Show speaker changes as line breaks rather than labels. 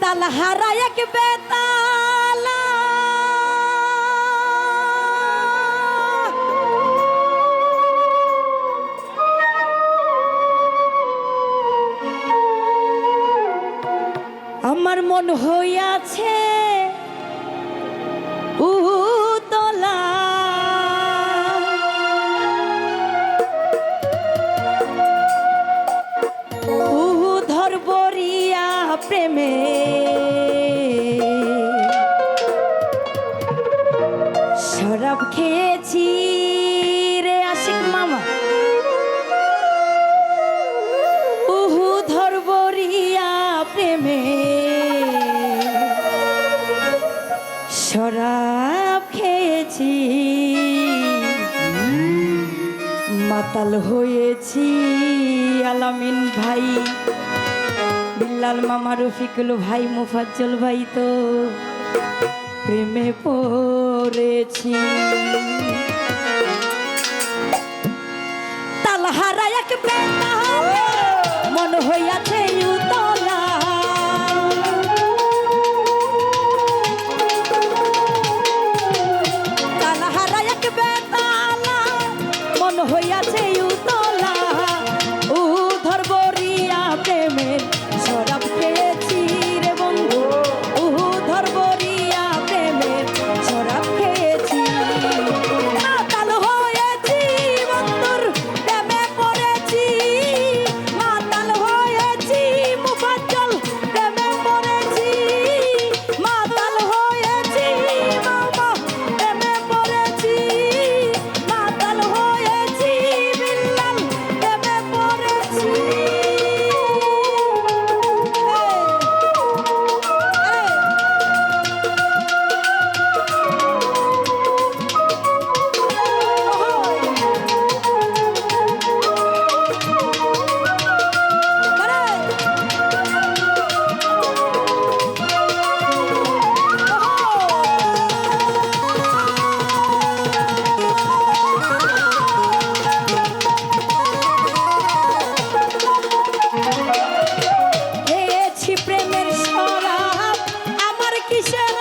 তাল হারা এক বেতাল। আমার মন হইয়াছে মাতাল হয়েছি, আলামিন ভাই। বিল্লাল মামা রফিকুল ভাই, মুফাজ্জল ভাই তো প্রেমে পড়েছি। তালহারা এক মন হইয়াছে Alicia!